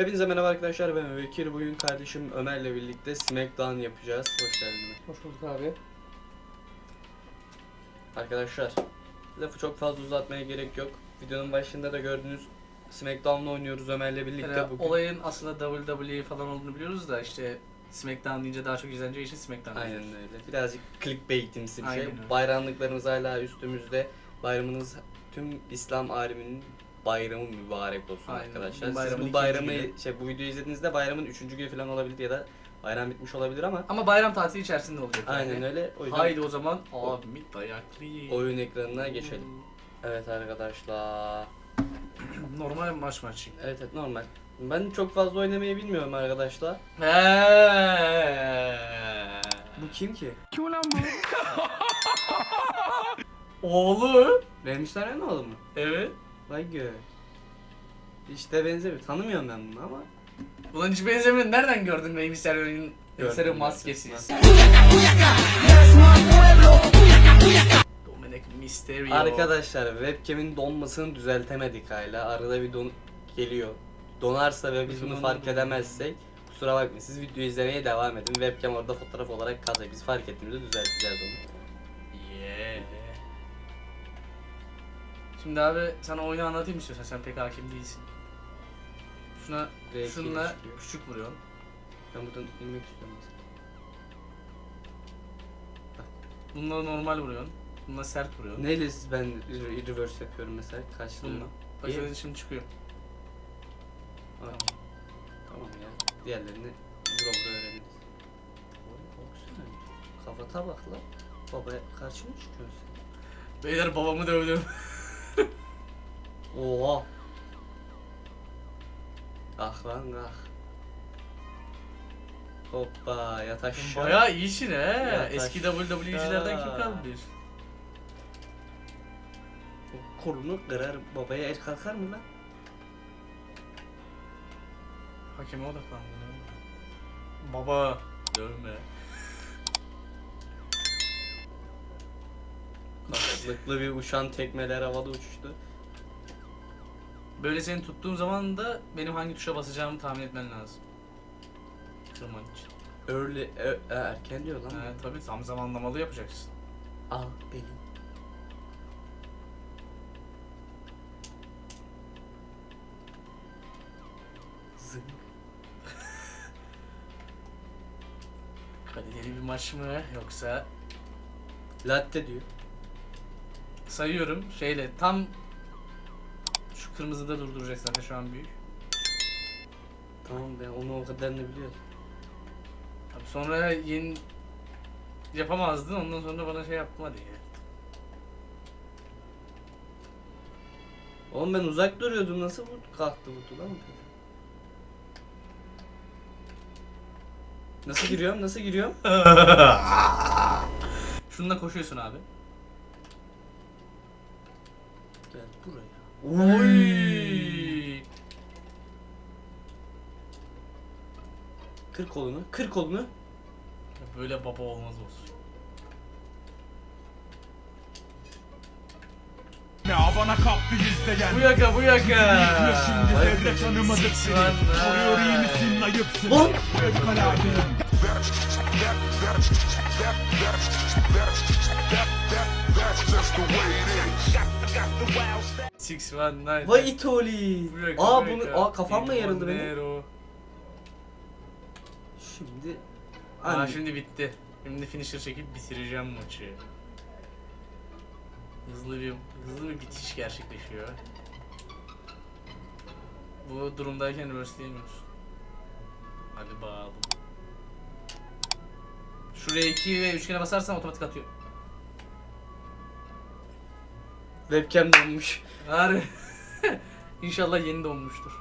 Hepinize merhaba arkadaşlar ben Bekir. Bugün kardeşim Ömer'le birlikte Smackdown yapacağız. Hoş geldin Ömer. Hoş bulduk abi. Arkadaşlar lafı çok fazla uzatmaya gerek yok. Videonun başında da gördüğünüz Smackdown'la oynuyoruz Ömer'le birlikte Yani bugün. olayın aslında WWE falan olduğunu biliyoruz da işte SmackDown deyince daha çok izleneceği için SmackDown Aynen diyoruz. öyle. Birazcık clickbaitimsi bir şey. Bayramlıklarımız hala üstümüzde. Bayramınız tüm İslam aleminin bayramı mübarek olsun Aynen. arkadaşlar. Siz Bayramın bu ikinci bayramı günü. şey bu videoyu izlediğinizde bayramın üçüncü günü falan olabilir ya da bayram bitmiş olabilir ama Ama bayram tatili içerisinde olacak yani. aynen öyle. O yüzden Haydi o zaman abi dayaklı. oyun ekranına geçelim. Evet arkadaşlar. Normal maç maçı. Evet evet normal. Ben çok fazla oynamayı bilmiyorum arkadaşlar. Eee. Bu kim ki? Oğlu. Benim ne oğlum mu? Evet. Vay gö. İşte benzemiyor. Tanımıyorum ben bunu ama. Ulan hiç benzemiyor. Nereden gördün Rey Mysterio'nun Gördüm, sarı gördüm. maskesi? Dominic Mysterio. Arkadaşlar webcam'in donmasını düzeltemedik hala. Arada bir don geliyor. Donarsa ve biz bunu fark edemezsek kusura bakmayın. Siz videoyu izlemeye devam edin. Webcam orada fotoğraf olarak kalacak. Biz fark ettiğimizde düzelteceğiz onu. Şimdi abi sana oyunu anlatayım istiyorsan sen pek hakim değilsin. Şuna R2 şununla çıkıyor. küçük vuruyorsun. Ben buradan inmek istiyorum. mesela. Bununla normal vuruyorsun. Bununla sert vuruyorsun. Neyle siz- ben re- reverse yapıyorum mesela? Bununla. Bak İyi. şöyle şimdi çıkıyor. Tamam. Tamam ya. Diğerlerini vura vura öğreniriz. Kafata bak lan. Babaya karşı mı çıkıyorsun Beyler babamı dövdüm. Oha. Ah lan ah. Hoppa yat aşağı. Bayağı iyisin he. Ya Eski WWE'cilerden kim diyorsun? Kolunu kırar. Babaya el kalkar mı lan? Hakeme odaklandı. Baba dövme. Karşılıklı bir uçan tekmeler havada uçuştu. Böyle seni tuttuğum zaman da benim hangi tuşa basacağımı tahmin etmen lazım. Kırman için. Early, e, e, erken diyor lan. He tabii tam zamanlamalı yapacaksın. Al beni. Zıng. Kaliteli bir maç mı yoksa Latte diyor. sayıyorum şeyle tam şu kırmızıda durduracak zaten şu an büyük. Tamam ben onu o kadarını biliyorum. Abi sonra yeni yapamazdın ondan sonra bana şey yapma hadi ya. Oğlum ben uzak duruyordum nasıl vurdu kalktı bu kadar. Nasıl giriyorum nasıl giriyorum? Şununla koşuyorsun abi. Gel buraya. Oy. Kır kolunu kır kolunu. Böyle baba olmaz olsun. Ne Havana kalktı izleyen Bu yaka bu yaka. Yıkıyor şimdi devre tanımadık seni one, Soruyor iyi. Ayıpsın Lan! Fevkaladeyim Six one nine. Vay itoli. Aa bu bunu aa kafam mı yarıldı benim? Şimdi Aa Anne. şimdi bitti. Şimdi finisher çekip bitireceğim maçı. Hızlı bir hızlı bir bitiş gerçekleşiyor. Bu durumdayken reverse diyemiyoruz. Hadi bakalım. Şuraya 2 ve üçgene basarsan otomatik atıyor. webcam donmuş. Harbi. İnşallah yeni donmuştur.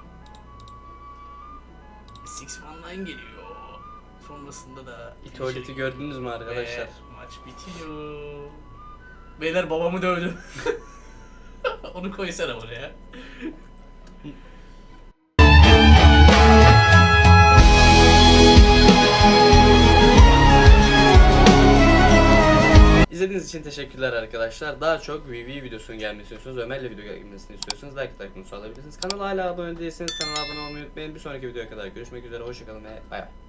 Six One Nine geliyor. Sonrasında da İtoleti gördünüz mü arkadaşlar? Ve maç bitiyor. Beyler babamı dövdü. Onu koysana buraya. İçin teşekkürler arkadaşlar. Daha çok VV videosunun gelmesini istiyorsunuz, Ömer'le video gelmesini istiyorsanız like bunu sağlayabilirsiniz. Kanala hala abone değilseniz kanala abone olmayı unutmayın. Bir sonraki videoya kadar görüşmek üzere. Hoşçakalın ve bay bay.